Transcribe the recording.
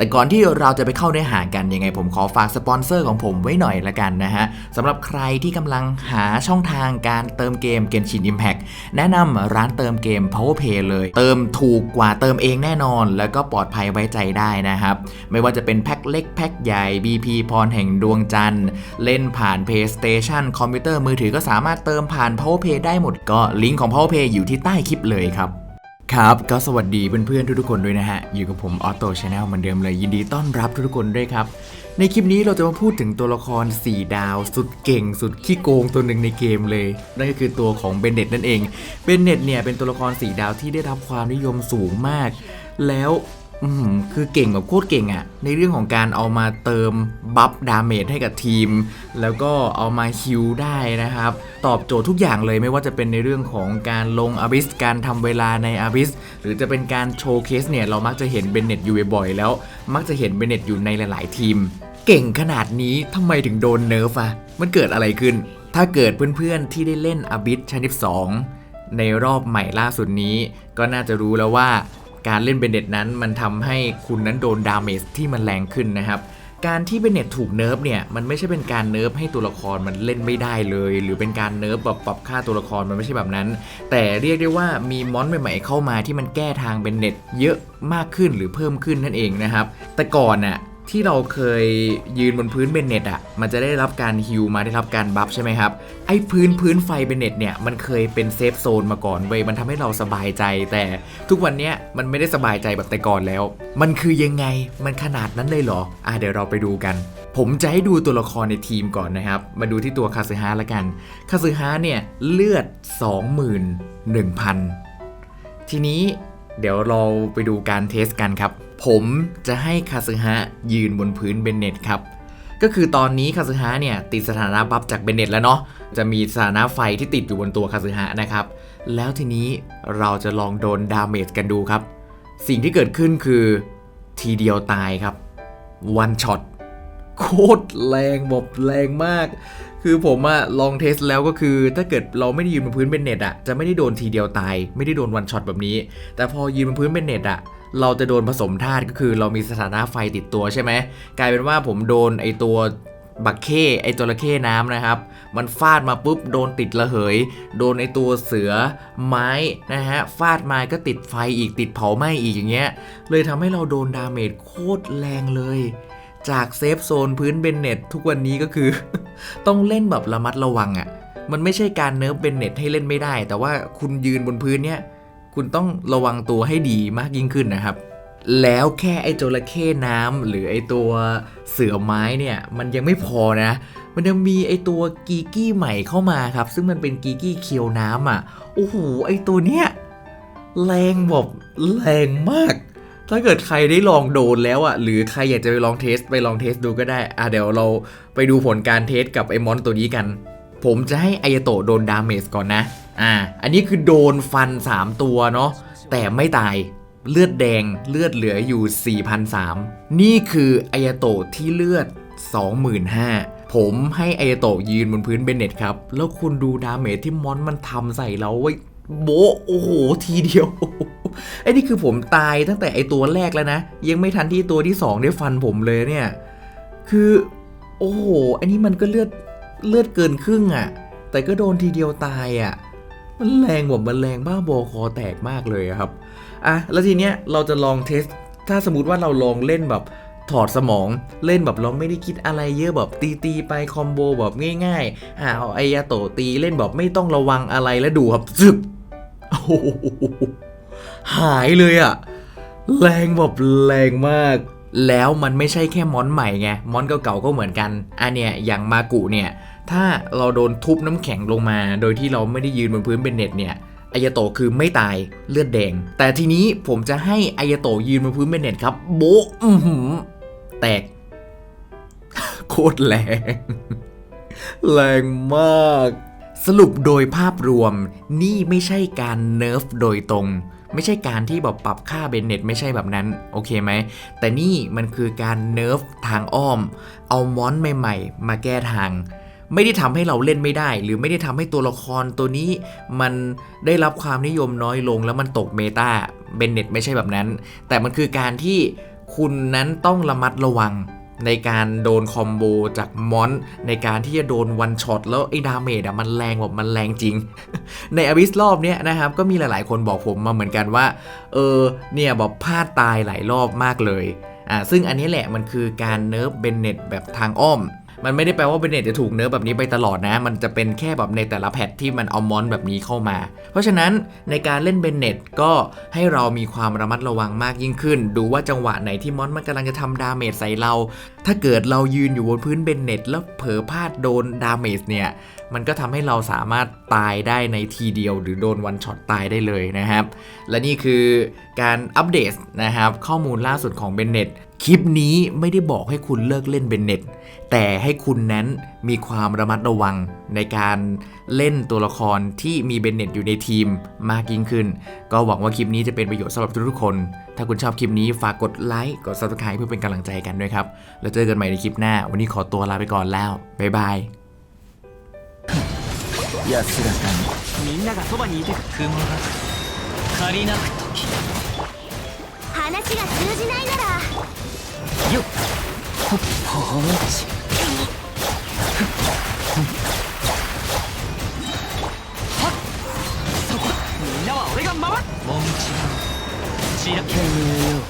แต่ก่อนที่เราจะไปเข้าเนื้อหากันยังไงผมขอฝากสปอนเซอร์ของผมไว้หน่อยละกันนะฮะสำหรับใครที่กำลังหาช่องทางการเติมเกม Genshin Impact แนะนำร้านเติมเกม PowerPay เลย เติมถูกกว่าเติมเองแน่นอน แล้วก็ปลอดภัยไว้ใจได้นะครับ ไม่ว่าจะเป็นแพ็คเล็กแพ็คใหญ่ BP พรแห่งดวงจันทร์ เล่นผ่าน PlayStation คอมพิวเตอร์มือถือก็สามารถเติมผ่าน PowerPay ได้หมดก็ลิงก์ของ PowerPay อยู่ที่ใต้คลิปเลยครับ ครับก็สวัสดีเพื่อนๆทุกๆคนด้วยนะฮะ อยู่กับผมออโต้ชาแนลเหมือนเดิมเลย ยินดีต้อนรับทุกๆคนด้วยครับ ในคลิปนี้เราจะมาพูดถึงตัวละคร 4 ดาว สุดเก่ง สุดขี้โกงตัวหนึ่งในเกมเลย นั่นก็คือตัวของเบนเน็ตนั่นเองเบนเน็ตเนี่ยเป็นตัวละคร 4 ดาวที่ได้รับความนิยมสูงมาก แล้ว คือเก่งแบบโคตรเก่งอะในเรื่องของการเอามาเติมบัฟดาเมจให้กับทีม แล้วก็เอามาฮิลได้นะครับ ตอบโจทย์ทุกอย่างเลยไม่ว่าจะเป็นในเรื่องของการลงอาบิสการทำเวลาในอาบิสหรือจะเป็นการโชว์เคสเนี่ย เรามักจะเห็นเบนเน็ตอยู่บ่อยๆแล้ว มักจะเห็นเบนเน็ตอยู่ในหลาย ๆ ทีม เก่งขนาดนี้ทำไมถึงโดนเนิร์ฟอะมันเกิดอะไรขึ้น ถ้าเกิดเพื่อนๆที่ได้เล่นอาบิสชั้น12ในรอบใหม่ล่าสุดนี้ ก็น่าจะรู้แล้วว่า การเล่นเบนเน็ตนั้นมันทำให้คุณนั้นโดนดาเมจที่มันแรงขึ้นนะครับการที่เบนเน็ตถูกเนิร์ฟเนี่ยมันไม่ใช่เป็นการเนิร์ฟให้ตัวละครมันเล่นไม่ได้เลย หรือเป็นการเนิร์ฟแบบปรับค่าตัวละครมันไม่ใช่แบบนั้น แต่เรียกได้ว่ามีมอนใหม่ๆเข้ามาที่มันแก้ทางเบนเน็ตเยอะมากขึ้นหรือเพิ่มขึ้นนั่นเองนะครับแต่ก่อนน่ะ ที่เราเคยยืนบนพื้นเบนเน็ตอะ มันจะได้รับการฮิวมาได้รับการบัฟใช่ไหมครับ ไอ้พื้นพื้นไฟเบนเน็ตเนี่ย มันเคยเป็นเซฟโซนมาก่อนเว้ย มันทำให้เราสบายใจ แต่ทุกวันเนี้ยมันไม่ได้สบายใจแบบแต่ก่อนแล้ว มันคือยังไง มันขนาดนั้นเลยเหรอ อะเดี๋ยวเราไปดูกัน ผมจะให้ดูตัวละครในทีมก่อนนะครับ มาดูที่ตัวคาซึฮะละกัน คาซึฮะเนี่ยเลือด 21,000 ทีนี้เดี๋ยวเราไปดูการเทสกันครับ ผมจะให้คาซึฮะยืนบนพื้นเบนเน็ตครับ ก็คือตอนนี้คาซึฮะเนี่ยติดสถานะบัฟจากเบนเน็ตแล้วเนาะ จะมีสถานะไฟที่ติดอยู่บนตัวคาซึฮะนะครับ แล้วทีนี้เราจะลองโดนดาเมจกันดูครับ สิ่งที่เกิดขึ้นคือทีเดียวตายครับวันช็อตโคตรแรงแบบแรงมาก คือผมอะลองเทสแล้วก็คือ ถ้าเกิดเราไม่ได้ยืนบนพื้นเป็นเน็ตอะจะไม่ได้โดนทีเดียวตาย ไม่ได้โดนวันช็อตแบบนี้ แต่พอยืนบนพื้นเป็นเน็ตอะ เราจะโดนผสมธาตุก็คือเรามีสถานะไฟติดตัวใช่ไหมกลายเป็นว่าผมโดนไอตัวบักเข้ไอจระเข้น้ำนะครับ มันฟาดมาปุ๊บโดนติดระเหย โดนไอตัวเสือไม้นะฮะฟาดมาก็ติดไฟอีกติดเผาไหม้อีกอย่างเงี้ย เลยทำให้เราโดนดาเมจโคตรแรงเลย จากเซฟโซนพื้นเบนเน็ตทุกวันนี้ก็คือ ต้องเล่นแบบระมัดระวังอะ่ะ มันไม่ใช่การเนิร์ฟเบนเน็ตให้เล่นไม่ได้ แต่ว่าคุณยืนบนพื้นเนี้ย คุณต้องระวังตัวให้ดีมากยิ่งขึ้นนะครับ แล้วแค่ไอ้จระเข้น้ำหรือไอ้ตัวเสือไม้เนี่ย มันยังไม่พอนะ มันยังมีไอ้ตัวกีกี้ใหม่เข้ามาครับ ซึ่งมันเป็นกีกี้เคียวน้ำอะโอ้โหไอ้ตัวเนี้ยแรงแบบแรงมาก ถ้าเกิดใครได้ลองโดนแล้วอะ หรือใครอยากจะไปลองเทสไปลองเทสดูก็ได้ อะเดี๋ยวเราไปดูผลการเทสกับไอ้มอนตัวนี้กัน ผมจะให้อายาโตะโดนดาเมจก่อนนะ อ่า อันนี้คือโดนฟัน 3 ตัวเนาะ แต่ไม่ตาย เลือดแดง เลือดเหลืออยู่ 4,003นี่คืออายาโตะที่เลือด 25,000ผมให้อายาโตะยืนบนพื้นเบนเน็ตครับ แล้วคุณดูดาเมจที่มอนมันทำใส่เราไว้โบโอ้โห ทีเดียว ไอ้นี่คือผมตายตั้งแต่ไอตัวแรกแล้วนะ ยังไม่ทันที่ตัวที่2ได้ฟันผมเลยเนี่ย คือ โอ้โห อันนี้มันก็เลือด เลือดเกินครึ่งอะ่ะ แต่ก็โดนทีเดียวตายอะ่ะ มันแรงแบบมันแรงบ้าบอคอแตกมากเลยครับ อะ แล้วทีเนี้ยเราจะลองเทส ถ้าสมมติว่าเราลองเล่นแบบถอดสมองเล่นแบบเราไม่ได้คิดอะไรเยอะแบบตีตีไปคอมโบแบบง่ายๆอ่าเอาไอยาโตตีเล่นแบบไม่ต้องระวังอะไรแล้วดูครับซึบโอ้โหหายเลยอะแรงแบบแรงมาก แล้วมันไม่ใช่แค่มอนใหม่ไงมอนเก่าๆก็เหมือนกันอันเนี้ยอย่างมากุเนี่ย ถ้าเราโดนทุบน้ำแข็งลงมา โดยที่เราไม่ได้ยืนบนพื้นเป็นเน็ตเนี่ยอายาโตคือไม่ตายเลือดแดง แต่ทีนี้ผมจะให้อายาโตยืนบนพื้นเป็นเน็ตครับ โบ๊ะอื้อหือแตก โคตรแรง แรงมาก สรุปโดยภาพรวม นี่ไม่ใช่การเนิร์ฟโดยตรง ไม่ใช่การที่แบบปรับค่าเบนเน็ตไม่ใช่แบบนั้น โอเคไหม แต่นี่มันคือการเนิร์ฟทางอ้อม เอามอนใหม่ ๆ มาแก้ทาง ไม่ได้ทำให้เราเล่นไม่ได้ หรือไม่ได้ทำให้ตัวละครตัวนี้มันได้รับความนิยมน้อยลงแล้วมันตกเมตาเบนเน็ตไม่ใช่แบบนั้น แต่มันคือการที่คุณนั้นต้องระมัดระวังในการโดนคอมโบจากมอน ในการที่จะโดนวันช็อตแล้วไอ้ดาเมจอะมันแรงแบบมันแรงจริง ในอ b ิสรอบเนี้ยนะครับ ก็มีหลายๆคนบอกผมมาเหมือนกันว่า เออเนี่ยบอกพลาดตายหลายรอบมากเลยอ่าซึ่งอันนี้แหละมันคือการเนิร์ฟเบนเน็ตแบบทางอ้อม มันไม่ได้แปลว่าเบเน็ตจะถูกเนิร์ฟแบบนี้ไปตลอดนะ มันจะเป็นแค่แบบในแต่ละแพทที่มันเอามอนแบบนี้เข้ามา เพราะฉะนั้นในการเล่นเบเน็ตก็ให้เรามีความระมัดระวังมากยิ่งขึ้น ดูว่าจังหวะไหนที่มอนมันกำลังจะทำดาเมจใส่เรา ถ้าเกิดเรายืนอยู่บนพื้นเบเน็ตแล้วเผลอพลาดโดนดาเมจเนี่ย มันก็ทำให้เราสามารถตายได้ในทีเดียว หรือโดนวันช็อตตายได้เลยนะครับ และนี่คือการอัปเดตนะครับ ข้อมูลล่าสุดของเบนเน็ตคลิปนี้ไม่ได้บอกให้คุณเลิกเล่นเบนเน็ตแต่ให้คุณนั้นมีความระมัดระวังในการเล่นตัวละครที่มีเบนเน็ตอยู่ในทีมมากยิ่งขึ้น ก็หวังว่าคลิปนี้จะเป็นประโยชน์สำหรับทุกๆคน ถ้าคุณชอบคลิปนี้ฝากกดไลค์กด subscribe เพื่อเป็นกำลังใจกันด้วยครับ แล้วเจอกันใหม่ในคลิปหน้า วันนี้ขอตัวลาไปก่อนแล้วบ๊ายบาย 安らかにみんながそばにいて雲が借りなく時話が通じないならよっポーチそこみんなは俺が守るもみちがちらてめえよ